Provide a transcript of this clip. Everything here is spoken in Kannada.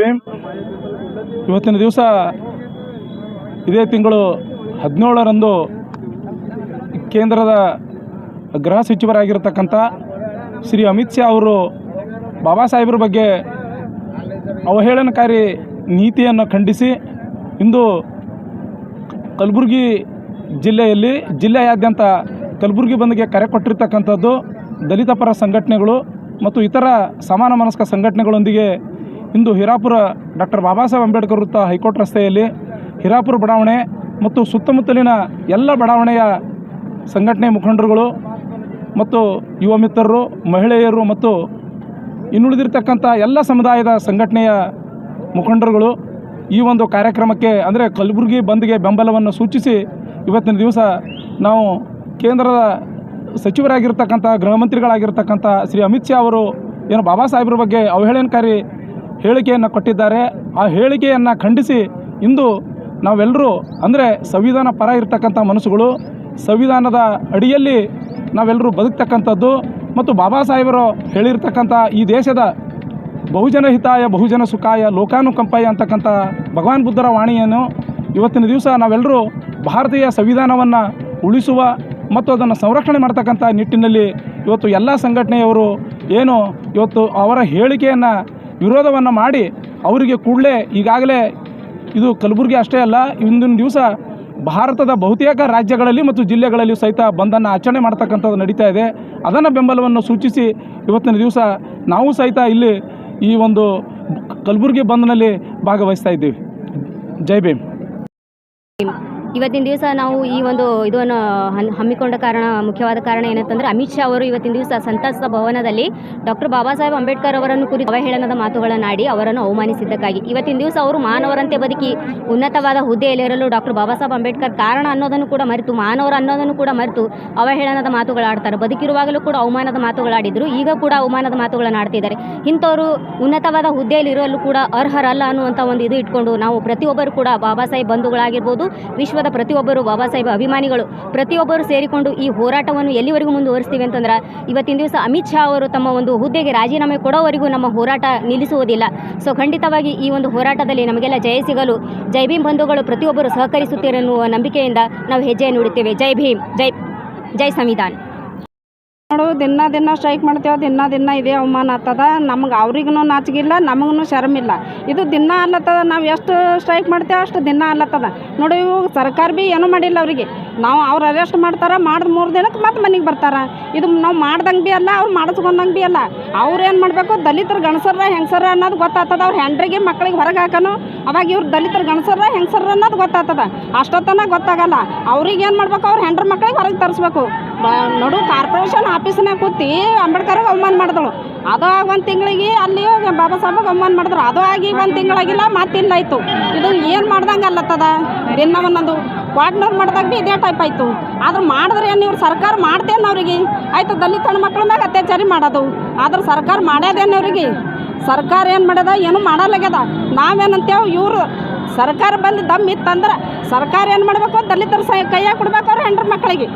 ಪ್ರೇಮ್ ಇವತ್ತಿನ ದಿವಸ ಇದೇ ತಿಂಗಳು ಹದಿನೇಳರಂದು ಕೇಂದ್ರದ ಗೃಹ ಸಚಿವರಾಗಿರ್ತಕ್ಕಂಥ ಶ್ರೀ ಅಮಿತ್ ಶಾ ಅವರು ಬಾಬಾ ಸಾಹೇಬ್ರ ಬಗ್ಗೆ ಅವಹೇಳನಕಾರಿ ನೀತಿಯನ್ನು ಖಂಡಿಸಿ ಇಂದು ಕಲಬುರಗಿ ಜಿಲ್ಲೆಯಲ್ಲಿ ಜಿಲ್ಲೆಯಾದ್ಯಂತ ಕಲಬುರಗಿ ಬಂದ್ಗೆ ಕರೆ ಕೊಟ್ಟಿರ್ತಕ್ಕಂಥದ್ದು ದಲಿತ ಪರ ಸಂಘಟನೆಗಳು ಮತ್ತು ಇತರ ಸಮಾನ ಮನಸ್ಕ ಸಂಘಟನೆಗಳೊಂದಿಗೆ ಇಂದು ಹಿರಾಪುರ ಡಾಕ್ಟರ್ ಬಾಬಾ ಸಾಹೇಬ್ ಅಂಬೇಡ್ಕರ್ ವೃತ್ತ ಹೈಕೋರ್ಟ್ ರಸ್ತೆಯಲ್ಲಿ ಹಿರಾಪುರ ಬಡಾವಣೆ ಮತ್ತು ಸುತ್ತಮುತ್ತಲಿನ ಎಲ್ಲ ಬಡಾವಣೆಯ ಸಂಘಟನೆ ಮುಖಂಡರುಗಳು ಮತ್ತು ಯುವ ಮಿತ್ರರು, ಮಹಿಳೆಯರು ಮತ್ತು ಇನ್ನುಳಿದಿರ್ತಕ್ಕಂಥ ಎಲ್ಲ ಸಮುದಾಯದ ಸಂಘಟನೆಯ ಮುಖಂಡರುಗಳು ಈ ಒಂದು ಕಾರ್ಯಕ್ರಮಕ್ಕೆ, ಅಂದರೆ ಕಲಬುರಗಿ ಬಂದ್ಗೆ ಬೆಂಬಲವನ್ನು ಸೂಚಿಸಿ ಇವತ್ತಿನ ದಿವಸ ನಾವು ಕೇಂದ್ರದ ಸಚಿವರಾಗಿರ್ತಕ್ಕಂಥ, ಗೃಹ ಮಂತ್ರಿಗಳಾಗಿರ್ತಕ್ಕಂಥ ಶ್ರೀ ಅಮಿತ್ ಶಾ ಅವರು, ಏನು ಬಾಬಾ ಸಾಹೇಬ್ರ ಬಗ್ಗೆ ಅವಹೇಳನಕಾರಿ ಹೇಳಿಕೆಯನ್ನು ಕೊಟ್ಟಿದ್ದಾರೆ. ಆ ಹೇಳಿಕೆಯನ್ನು ಖಂಡಿಸಿ ಇಂದು ನಾವೆಲ್ಲರೂ ಅಂದರೆ ಸಂವಿಧಾನ ಪರ ಇರತಕ್ಕಂಥ ಮನಸ್ಸುಗಳು, ಸಂವಿಧಾನದ ಅಡಿಯಲ್ಲಿ ನಾವೆಲ್ಲರೂ ಬದುಕ್ತಕ್ಕಂಥದ್ದು ಮತ್ತು ಬಾಬಾ ಸಾಹೇಬರು ಹೇಳಿರ್ತಕ್ಕಂಥ ಈ ದೇಶದ ಬಹುಜನ ಹಿತಾಯ, ಬಹುಜನ ಸುಖಾಯ, ಲೋಕಾನುಕಂಪಾಯ ಅಂತಕ್ಕಂಥ ಭಗವಾನ್ ಬುದ್ಧರ ವಾಣಿಯನ್ನು ಇವತ್ತಿನ ದಿವಸ ನಾವೆಲ್ಲರೂ ಭಾರತೀಯ ಸಂವಿಧಾನವನ್ನು ಉಳಿಸುವ ಮತ್ತು ಅದನ್ನು ಸಂರಕ್ಷಣೆ ಮಾಡ್ತಕ್ಕಂಥ ನಿಟ್ಟಿನಲ್ಲಿ ಇವತ್ತು ಎಲ್ಲ ಸಂಘಟನೆಯವರು ಏನು ಇವತ್ತು ಅವರ ಹೇಳಿಕೆಯನ್ನು ವಿರೋಧವನ್ನು ಮಾಡಿ ಅವರಿಗೆ ಕೂಡಲೇ ಈಗಾಗಲೇ ಇದು ಕಲಬುರಗಿ ಅಷ್ಟೇ ಅಲ್ಲ, ಇಂದಿನ ದಿವಸ ಭಾರತದ ಬಹುತೇಕ ರಾಜ್ಯಗಳಲ್ಲಿ ಮತ್ತು ಜಿಲ್ಲೆಗಳಲ್ಲಿ ಸಹಿತ ಬಂದನ್ನು ಆಚರಣೆ ಮಾಡ್ತಕ್ಕಂಥದ್ದು ನಡೀತಾ ಇದೆ. ಅದನ್ನು ಬೆಂಬಲವನ್ನು ಸೂಚಿಸಿ ಇವತ್ತಿನ ದಿವಸ ನಾವು ಸಹಿತ ಇಲ್ಲಿ ಈ ಒಂದು ಕಲಬುರಗಿ ಬಂದ್ನಲ್ಲಿ ಭಾಗವಹಿಸ್ತಾ ಇದ್ದೀವಿ. ಜೈ ಭೀಮ್. ಇವತ್ತಿನ ದಿವಸ ನಾವು ಈ ಒಂದು ಇದನ್ನು ಹಮ್ಮಿಕೊಂಡ ಕಾರಣ, ಮುಖ್ಯವಾದ ಕಾರಣ ಏನಂತಂದ್ರೆ ಅಮಿತ್ ಶಾ ಅವರು ಇವತ್ತಿನ ದಿವಸ ಸಂತಸ ಭವನದಲ್ಲಿ ಡಾಕ್ಟರ್ ಬಾಬಾ ಸಾಹೇಬ್ ಅಂಬೇಡ್ಕರ್ ಅವರನ್ನು ಕುರಿತು ಅವಹೇಳನದ ಮಾತುಗಳನ್ನಾಡಿ ಅವರನ್ನು ಅವಮಾನಿಸಿದ್ದಕ್ಕಾಗಿ. ಇವತ್ತಿನ ದಿವಸ ಅವರು ಮಾನವರಂತೆ ಬದುಕಿ ಉನ್ನತವಾದ ಹುದ್ದೆಯಲ್ಲಿರಲು ಡಾಕ್ಟರ್ ಬಾಬಾ ಸಾಹೇಬ್ ಅಂಬೇಡ್ಕರ್ ಕಾರಣ ಅನ್ನೋದನ್ನು ಕೂಡ ಮರೆತು, ಮಾನವರು ಅನ್ನೋದನ್ನು ಕೂಡ ಮರೆತು ಅವಹೇಳನದ ಮಾತುಗಳಾಡ್ತಾರೆ ಬದುಕಿರುವಾಗಲೂ ಕೂಡ ಅವಮಾನದ ಮಾತುಗಳಾಡಿದ್ರು ಈಗ ಕೂಡ ಅವಮಾನದ ಮಾತುಗಳನ್ನು ಆಡ್ತಿದ್ದಾರೆ ಇಂಥವರು ಉನ್ನತವಾದ ಹುದ್ದೆಯಲ್ಲಿರಲು ಕೂಡ ಅರ್ಹರಲ್ಲ ಅನ್ನುವಂಥ ಒಂದು ಇದು ಇಟ್ಕೊಂಡು ನಾವು ಪ್ರತಿಯೊಬ್ಬರು ಕೂಡ ಬಾಬಾ ಸಾಹೇಬ್ ಬಂಧುಗಳಾಗಿರ್ಬೋದು ವಿಶ್ವದ ಪ್ರತಿಯೊಬ್ಬರು ಬಾಬಾ ಸಾಹೇಬ್ ಅಭಿಮಾನಿಗಳು, ಪ್ರತಿಯೊಬ್ಬರು ಸೇರಿಕೊಂಡು ಈ ಹೋರಾಟವನ್ನು ಎಲ್ಲಿವರೆಗೂ ಮುಂದುವರಿಸ್ತೀವಿ ಅಂತಂದ್ರೆ ಇವತ್ತಿನ ದಿವಸ ಅಮಿತ್ ಶಾ ಅವರು ತಮ್ಮ ಒಂದು ಹುದ್ದೆಗೆ ರಾಜೀನಾಮೆ ಕೊಡೋವರೆಗೂ ನಮ್ಮ ಹೋರಾಟ ನಿಲ್ಲಿಸುವುದಿಲ್ಲ. ಸೊ ಖಂಡಿತವಾಗಿ ಈ ಒಂದು ಹೋರಾಟದಲ್ಲಿ ನಮಗೆಲ್ಲ ಜಯ ಸಿಗಲು, ಜೈ ಭೀಮ್ ಬಂಧುಗಳು ಪ್ರತಿಯೊಬ್ಬರು ಸಹಕರಿಸುತ್ತೀರೆನ್ನುವ ನಂಬಿಕೆಯಿಂದ ನಾವು ಹೆಜ್ಜೆ ಇಡುತ್ತೇವೆ. ಜೈ ಭೀಮ್, ಜೈ ಜೈ ಸಂವಿಧಾನ್. ನೋಡು ದಿನ ದಿನ ಸ್ಟ್ರೈಕ್ ಮಾಡ್ತೇವೆ ದಿನ ದಿನ ಇದೇ ಅವಮಾನ ಆಗ್ತದ. ನಮ್ಗೆ ಅವ್ರಿಗೂ ನಾಚಿಗಿಲ್ಲ ನಮಗೂ ಶರಮಿಲ್ಲ. ಇದು ದಿನ ಅಲ್ಲತ್ತದ, ನಾವು ಎಷ್ಟು ಸ್ಟ್ರೈಕ್ ಮಾಡ್ತೇವೆ ಅಷ್ಟು ದಿನ ಅಲ್ಲತ್ತದ. ನೋಡಿ, ಇವು ಸರ್ಕಾರ ಭೀ ಏನೂ ಮಾಡಿಲ್ಲ ಅವರಿಗೆ. ನಾವು ಅವ್ರು ಅರೆಸ್ಟ್ ಮಾಡ್ತಾರೆ, ಮಾಡಿದ ಮೂರು ದಿನಕ್ಕೆ ಮತ್ತೆ ಮನೆಗೆ ಬರ್ತಾರೆ. ಇದು ನಾವು ಮಾಡ್ದಂಗೆ ಭೀ ಅಲ್ಲ, ಅವ್ರು ಮಾಡಿಸ್ಕೊಂಡಂಗೆ ಭೀ ಅಲ್ಲ. ಅವ್ರು ಏನು ಮಾಡಬೇಕು? ದಲಿತರ ಗಣಸರ ಹೆಂಗಸರ ಅನ್ನೋದು ಗೊತ್ತಾಗ್ತದ. ಅವ್ರು ಹೆಂಡ್ರಿಗೆ ಮಕ್ಳಿಗೆ ಹೊರಗೆ ಹಾಕನು, ಅವಾಗ ಇವ್ರು ದಲಿತರ ಗಣಸರ ಹೆಂಗಸರ ಅನ್ನೋದು ಗೊತ್ತಾಗ್ತದ. ಅಷ್ಟೊತ್ತನ ಗೊತ್ತಾಗಲ್ಲ. ಅವ್ರಿಗೆ ಏನು ಮಾಡ್ಬೇಕು? ಅವ್ರು ಹೆಂಡ್ರ ಮಕ್ಳಿಗೆ ಹೊರಗೆ ತರಿಸ್ಬೇಕು. ನೋಡು ಕಾರ್ಪೊರೇಷನ್ ಆಫೀಸ್ನಾಗ ಕೂತಿ ಅಂಬೇಡ್ಕರ್ಗೆ ಅವಮಾನ ಮಾಡಿದಳು. ಅದು ಆಗ ಒಂದು ತಿಂಗಳಿಗೆ ಅಲ್ಲಿ ಬಾಬಾ ಸಾಹೇಬ್ ಅವಮಾನ ಮಾಡಿದ್ರು. ಅದು ಆಗಿ ಒಂದು ತಿಂಗಳಾಗಿಲ್ಲ ಮತ್ತಿಲ್ಲಾಯ್ತು ಇದು ಏನು ಮಾಡ್ದಂಗೆ ಅಲ್ಲತ್ತದ? ದಿನ ಒಂದೊಂದು ವಾರ್ಡ್ನವ್ರು ಮಾಡಿದಾಗ ಭೀ ಇದೇ ಟೈಪ್ ಆಯಿತು. ಆದ್ರೆ ಮಾಡಿದ್ರೆ ಏನು ಇವ್ರು ಸರ್ಕಾರ ಮಾಡ್ತೇನೆ ಅವ್ರಿಗೆ? ಆಯಿತು, ದಲಿತ ಹೆಣ್ಮಕ್ಳ ಮ್ಯಾಗ ಅತ್ಯಾಚಾರಿ ಮಾಡೋದು. ಆದ್ರೆ ಸರ್ಕಾರ ಮಾಡ್ಯದೇನು ಅವ್ರಿಗೆ ಸರ್ಕಾರ ಏನು ಮಾಡ್ಯದ? ಏನು ಮಾಡಲಾಗ್ಯದ? ನಾವೇನಂತೇವೆ ಇವರು ಸರ್ಕಾರ ಬಂದು ದಮ್ ಇತ್ತಂದ್ರೆ ಸರ್ಕಾರ ಏನು ಮಾಡಬೇಕು? ದಲಿತರ ಸಹ ಕೈಯಾಗ ಕೊಡ್ಬೇಕಾದ್ರೆ ಮಕ್ಕಳಿಗೆ